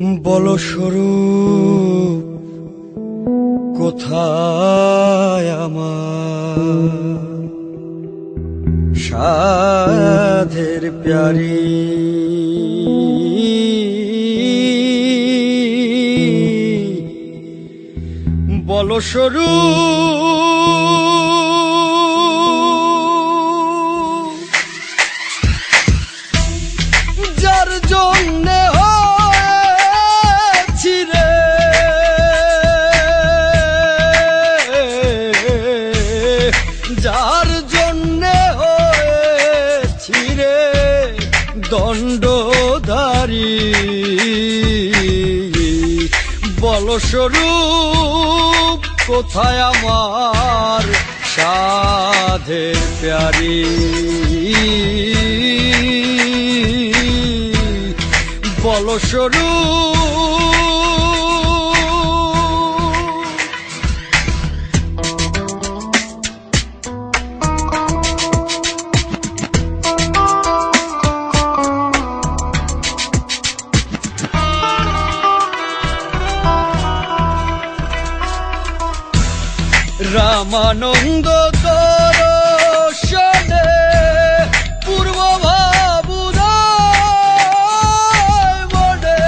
বল স্বরূপ কোথায় আমার? সাধের প্যারি। বল স্বরূপ যার জন্যে হয়েছি রে দণ্ডধারী। বলস্বরূপ কোথায় আমার সাধের প্যারি? বলস্বরূপ রামানন্দ দর্শনে পূর্ব মনে।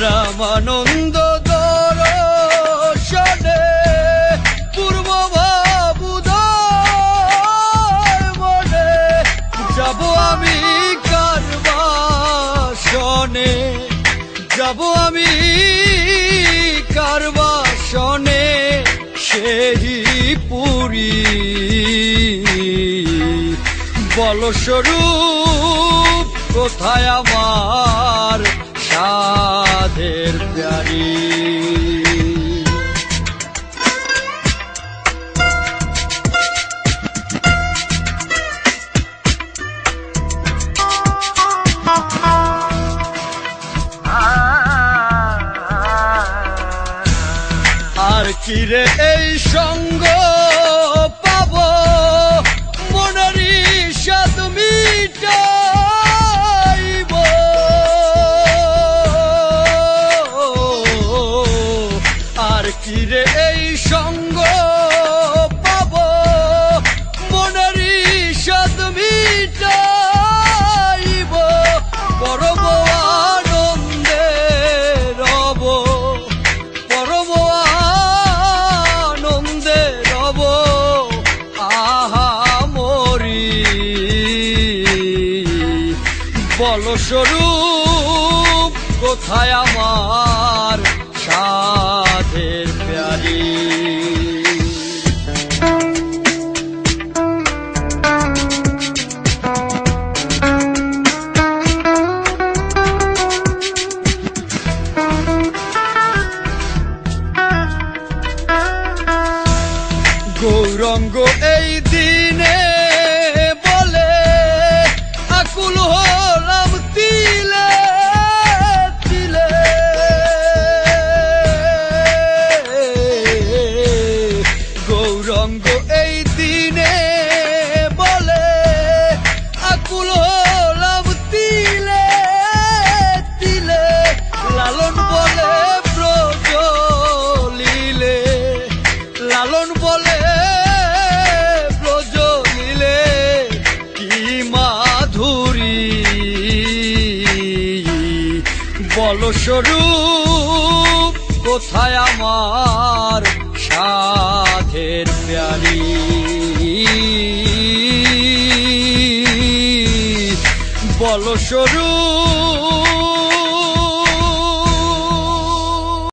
রামানন্দ দর্শনে পূর্ব মনে। যাব আমি যাব আমি কারবাসনে সেই পুরী। বলস্বরূপ কোথায় আমার সাধের প্যারি আর কি রে বলস্বরূপ কোথায় আমার সাধের প্যারি? গৌরঙ্গ এই দিনে গৌরঙ্গ এই দিনে বলে, আকুল হলাম তিলে তিলে, লালন বলে প্রজলিলে লালন বলে প্রজলিলে কি মাধুরী। বলস্বরূপ কোথায় আমার সাধের প্যারি বলস্বরূপ